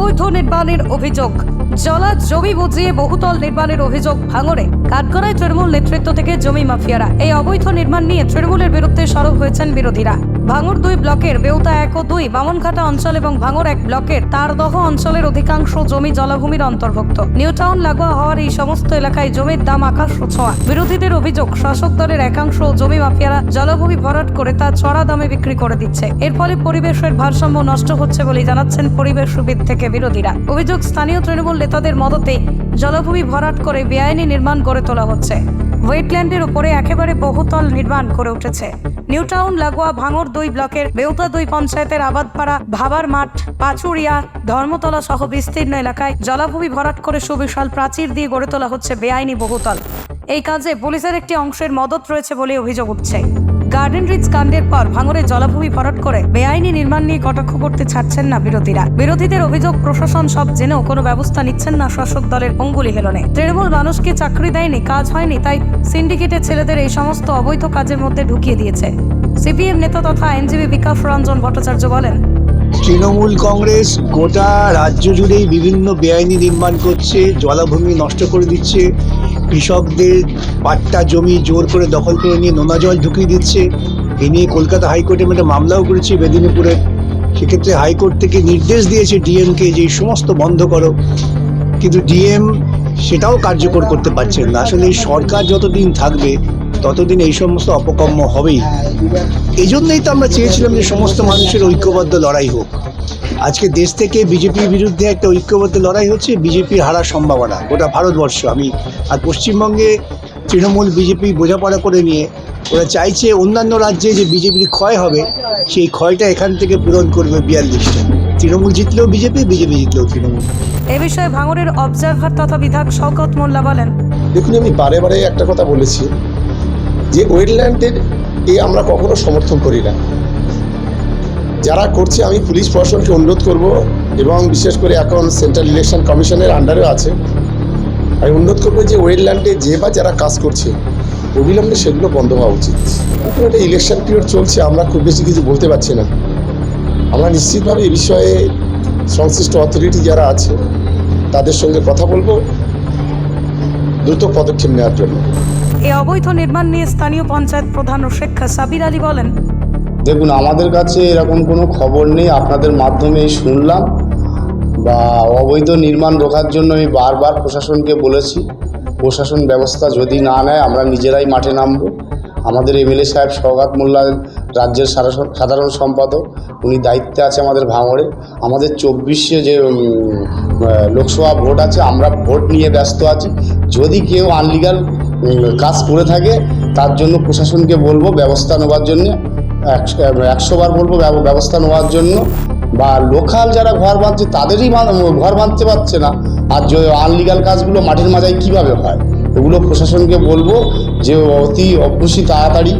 নির্মাণের অভিযোগ। জলা জমি বুঝিয়ে বহুতল নির্মাণের অভিযোগ ভাঙড়ে। কাঠগড়ায় তৃণমূল নেতৃত্ব থেকে জমি মাফিয়ারা। এই অবৈধ নির্মাণ নিয়ে তৃণমূলের বিরুদ্ধে সরব হয়েছেন বিরোধীরা। ভাঙড় দুই ব্লকের বেউতা এক ও দুই, বামনঘাটা অঞ্চল এবং ভাঙড় এক ব্লকের তারদহ অঞ্চলের অধিকাংশ জমি জলাভূমির অন্তর্ভুক্ত। নিউ টাউন লাগোয়া হওয়ার এই সমস্ত এলাকায় জমির দাম আকাশ ছোঁয়া। বিরোধীদের অভিযোগ, শাসক দলের একাংশ জমি মাফিয়ারা জলাভূমি ভরাট করে তা চড়া দামে বিক্রি করে দিচ্ছে। এর ফলে পরিবেশের ভারসাম্য নষ্ট হচ্ছে বলে জানাচ্ছেন পরিবেশবিদ থেকে বিরোধীরা। অভিযোগ, স্থানীয় তৃণমূল নেতাদের মদতে জলাভূমি ভরাট করে বেআইনি নির্মাণ গড়ে তোলা হচ্ছে। ওয়েটল্যান্ডের উপরে একেবারে বহুতল নির্মাণ করে উঠেছে। নিউটাউন, লাগোয়া, ভাঙর দুই ব্লকের বেউতা দুই পঞ্চায়েতের আবাদপাড়া, ভাবার মাঠ, পাচুরিয়া, ধর্মতলা সহ বিস্তীর্ণ এলাকায় জলাভূমি ভরাট করে সুবিশাল প্রাচীর দিয়ে গড়ে তোলা হচ্ছে বেআইনি বহুতল। এই কাজে পুলিশের একটি অংশের মদত রয়েছে বলে অভিযোগ উঠছে। গার্ডেন রিচ কাণ্ডের পর ভাঙরে জলাভূমি ভরাট করে বেআইনি নির্মাণ নিয়ে কটাক্ষ করতে ছাড়ছেন না বিরোধীরা। বিরোধীদের অভিযোগ, প্রশাসন সব জেনেও কোনো ব্যবস্থা নিচ্ছেন না শাসক দলের অঙ্গুলি হেলনে। তৃণমূল মানুষকে চাকরি দেয়নি, কাজ হয়নি, তাই সিন্ডিকেটের ছেলেদের এই সমস্ত অবৈধ কাজের মধ্যে ঢুকিয়ে দিয়েছে। সিপিএম নেতা তথা আইনজীবী বিকাশ রঞ্জন ভট্টাচার্য বলেন, তৃণমূল কংগ্রেস গোটা রাজ্য জুড়েই বিভিন্ন বেআইনি নির্মাণ করছে, জলাভূমি নষ্ট করে দিচ্ছে কৃষকদের পাট্টা জমি জোর করে দখল করে নিয়ে নোনা জল ঢুকিয়ে দিচ্ছে। এ নিয়ে কলকাতা হাইকোর্টে একটা মামলাও করেছে মেদিনীপুরে। সেক্ষেত্রে হাইকোর্ট থেকে নির্দেশ দিয়েছে ডিএমকে যে সমস্ত বন্ধ করো। কিন্তু ডিএম সেটাও কার্যকর করতে পারছেন না। আসলে সরকার যতদিন থাকবে, ততদিন এই সমস্ত অপকর্ম হবেই। এই জন্যই তো আমরা চেয়েছিলাম যে সমস্ত মানুষের ঐক্যবদ্ধ লড়াই হোক। আজকে দেশ থেকে বিজেপির বিরুদ্ধে একটা ঐক্যবদ্ধ লড়াই হচ্ছে বিজেপির হারার সম্ভাবনা। গোটা ভারতবর্ষ আমি আর পশ্চিমবঙ্গে তৃণমূল বিজেপি বোঝাপড়া করে নিয়ে ওরা চাইছে অন্যান্য রাজ্যে যে বিজেপির ক্ষয় হবে সেই ক্ষয়টা এখান থেকে পূরণ করবে বিয়াল্লিশটা। তৃণমূল জিতলেও বিজেপি বিজেপি জিতলেও তৃণমূল। এ বিষয়ে ভাঙরের অবজারভার তথা বিধায়ক শওকত মোল্লা বলেন। দেখুন আমি বারে বারে একটা কথা বলেছি যে ওয়েটল্যান্ডের এই আমরা কখনো সমর্থন করি না। যারা করছে, আমি পুলিশ প্রশাসনকে অনুরোধ করব এবং বিশেষ করে এখন সেন্ট্রাল ইলেকশন কমিশনের আন্ডারেও আছে। আমি অনুরোধ করব যে ওয়েটল্যান্ডে যে বা যারা কাজ করছে, অবিলম্বে সেগুলো বন্ধ হওয়া উচিত। একটা ইলেকশন পিরিয়ড চলছে, আমরা খুব বেশি কিছু বলতে পারছি না। আমরা নিশ্চিতভাবে এ বিষয়ে সংশ্লিষ্ট অথরিটি যারা আছে, তাদের সঙ্গে কথা বলব, দ্রুত পদক্ষেপ নেওয়ার জন্য। এই অবৈধ নির্মাণ নিয়ে স্থানীয় পঞ্চায়েত প্রধান শেখ সাবির আলী বলেন দেখুন, আমাদের কাছে এরকম কোনো খবর নেই। আপনাদের মাধ্যমেই শুনলাম বা অবৈধ নির্মাণ রোখার জন্য আমি বারবার প্রশাসনকে বলেছি, প্রশাসন ব্যবস্থা যদি না নেয়, আমরা নিজেরাই মাঠে নামব। আমাদের এমএলএ সাহেব সৌগাত মোল্লা, রাজ্যের সাধারণ সম্পাদক, উনি দায়িত্বে আছে আমাদের ভাঙড়ে। আমাদের চব্বিশে যে লোকসভা ভোট আছে, আমরা ভোট নিয়ে ব্যস্ত আছি। যদি কেউ আনলিগাল কাজ করে থাকে, তার জন্য প্রশাসনকে বলব, ব্যবস্থা নেওয়ার জন্য একশো বার বলব ব্যবস্থা নেওয়ার জন্য। বা লোকাল যারা ঘর বাঁধছে, তাদেরই ঘর বাঁধতে পারছে না। আর যে আনলিগাল কাজগুলো মাটির মাঝায় কীভাবে হয়, এগুলো প্রশাসনকে বলব যে অতি অবশ্যই তাড়াতাড়ি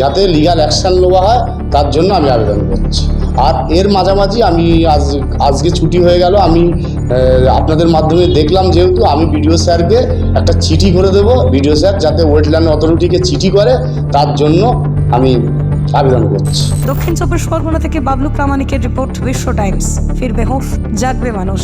যাতে লিগাল অ্যাকশান নেওয়া হয়, তার জন্য আমি আবেদন করছি। আর এর মাঝামাঝি আমি আজ, আজকে ছুটি হয়ে গেল, আমি আপনাদের মাধ্যমে দেখলাম যেহেতু আমি বিডিও স্যারকে একটা চিঠি করে দেবো। বিডিও স্যার যাতে ওয়েটল্যান্ড অথরিটিকে চিঠি করে, তার জন্য আমি আবেদন করছি। দক্ষিণ চব্বিশ পরগনা থেকে বাবলু প্রামাণিকের রিপোর্ট, বিশ্ব টাইমস। ফিরবে হোফ জাগবে মানুষ।